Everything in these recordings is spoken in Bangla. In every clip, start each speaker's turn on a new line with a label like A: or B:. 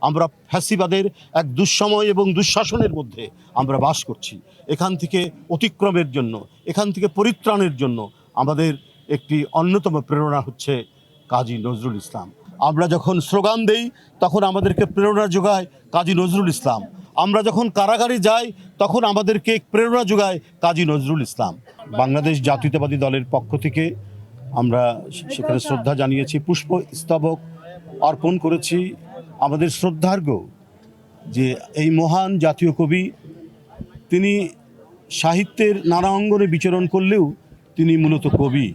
A: আমরা ফ্যাসিবাদের এক দুঃসময় এবং দুঃশাসনের মধ্যে আমরা বাস করছি। এখান থেকে অতিক্রমের জন্য, এখান থেকে পরিত্রাণের জন্য আমাদের একটি অন্যতম প্রেরণা হচ্ছে কাজী নজরুল ইসলাম। আমরা যখন স্লোগান দেই, তখন আমাদেরকে প্রেরণা যোগায় কাজী নজরুল ইসলাম। আমরা যখন কারাগারে যাই, তখন আমাদেরকে প্রেরণা যোগায় কাজী নজরুল ইসলাম। বাংলাদেশ জাতীয়তাবাদী দলের পক্ষ থেকে আমরা সেখানে শ্রদ্ধা জানিয়েছি পুষ্প স্তবক অর্পণ করেছি। আমাদের শ্রদ্ধার্ঘ যে এই মহান জাতীয় কবি, তিনি সাহিত্যের নানা অঙ্গনে বিচরণ করলেও তিনি মূলত কবি।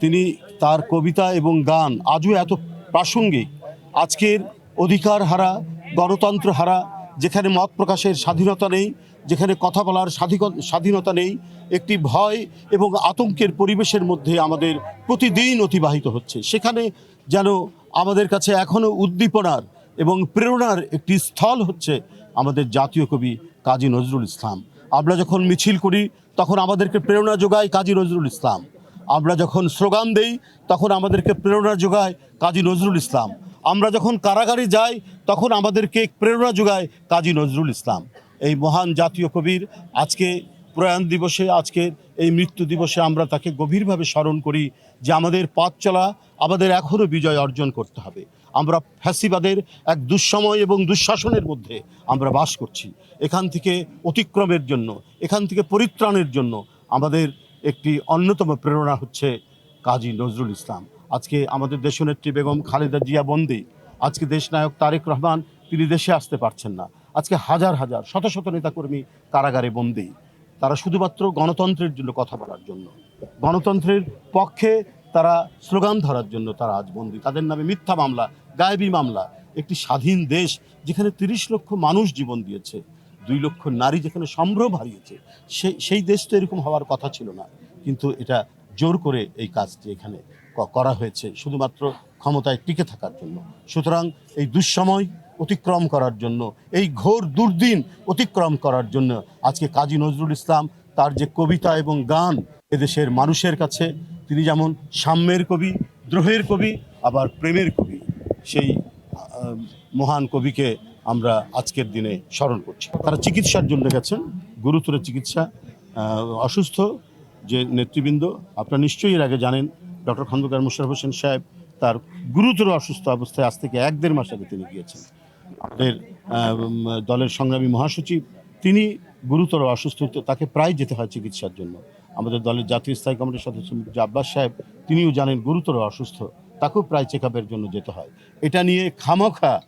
A: তিনি তার কবিতা এবং গান আজও এত প্রাসঙ্গিক। আজকের অধিকার হারা, গণতন্ত্র হারা, যেখানে মত প্রকাশের স্বাধীনতা নেই, যেখানে কথা বলার স্বাধীন- স্বাধীনতা নেই, একটি ভয় এবং আতঙ্কের পরিবেশের মধ্যে আমাদের প্রতিদিন অতিবাহিত হচ্ছে। সেখানে যেন আমাদের কাছে এখনও উদ্দীপনার এবং প্রেরণার একটি স্থল হচ্ছে আমাদের জাতীয় কবি কাজী নজরুল ইসলাম। আমরা যখন মিছিল করি, তখন আমাদেরকে প্রেরণা যোগায় কাজী নজরুল ইসলাম। আমরা যখন স্লোগান দেই, তখন আমাদেরকে প্রেরণা যোগায় কাজী নজরুল ইসলাম। আমরা যখন কারাগারে যাই, তখন আমাদেরকে প্রেরণা যোগায় কাজী নজরুল ইসলাম। এই মহান জাতীয় কবির আজকে প্রয়াণ দিবসে আজকের এই মৃত্যু দিবসে আমরা তাকে গভীরভাবে স্মরণ করি যে আমাদের পথ চলা, আমাদের এখনও বিজয় অর্জন করতে হবে। আমরা ফ্যাসিবাদের এক দুঃসময় এবং দুঃশাসনের মধ্যে আমরা বাস করছি। এখান থেকে অতিক্রমের জন্য, এখান থেকে পরিত্রাণের জন্য আমাদের একটি অন্যতম প্রেরণা হচ্ছে কাজী নজরুল ইসলাম। আজকে আমাদের দেশনেত্রী বেগম খালেদা জিয়া বন্দি, আজকে দেশনায়ক তারেক রহমান, তিনি দেশে আসতে পারছেন না। আজকে হাজার হাজার, শত শত নেতাকর্মী কারাগারে বন্দি। তারা শুধুমাত্র গণতন্ত্রের জন্য কথা বলার জন্য। গণতন্ত্রের পক্ষে তারা স্লোগান ধরার জন্য তারা আজ বন্দী। তাদের নামে মিথ্যা মামলা, গায়েবী মামলা, একটি স্বাধীন দেশ যেখানে তিরিশ লক্ষ মানুষ জীবন দিয়েছে, দুই লক্ষ নারী যেখানে সম্ভ্রম হারিয়েছে সেই সেই দেশ তো এরকম হওয়ার কথা ছিল না। কিন্তু এটা জোর করে এই কাজটি এখানে করা হয়েছে, শুধুমাত্র ক্ষমতায় টিকে থাকার জন্য। সুতরাং এই দুঃসময় অতিক্রম করার জন্য, এই ঘোর দুর্দিন অতিক্রম করার জন্য আজকে কাজী নজরুল ইসলাম তার যে কবিতা এবং গান এদেশের মানুষের কাছে, তিনি যেমন সাম্যের কবি, দ্রোহের কবি, আবার প্রেমের কবি, সেই মহান কবিকে আমরা আজকের দিনে স্মরণ করছি। তারা চিকিৎসার জন্য গেছেন, গুরুতর চিকিৎসা অসুস্থ যে নেতৃবৃন্দ, আপনারা নিশ্চয়ই এর আগে জানেন, ডক্টর খন্দকার মুশারফ হোসেন সাহেব তার গুরুতর অসুস্থ অবস্থায় আজ থেকে এক দেড় মাস আগে তিনি গিয়েছেন। আমাদের দলের সংগ্রামী মহাসচিব তিনি গুরুতর অসুস্থ তাকে প্রায় যেতে হয় চিকিৎসার জন্য। আমাদের দলের জাতীয় স্থায়ী কমিটির সদস্য মির্জা আব্বাস সাহেব তিনিও জানেন গুরুতর অসুস্থ তাকেও প্রায় চেক জন্য যেতে হয়। এটা নিয়ে খামোখা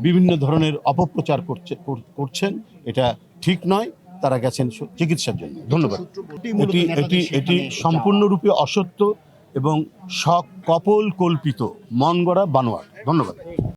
A: বিভিন্ন ধরনের অপপ্রচার করছে করছেন। এটা ঠিক নয় তারা গেছেন চিকিৎসার জন্য। ধন্যবাদ। এটি এটি এটি সম্পূর্ণরূপে অসত্য এবং সকপল কল্পিত মন গড়া বানোয়ার। ধন্যবাদ।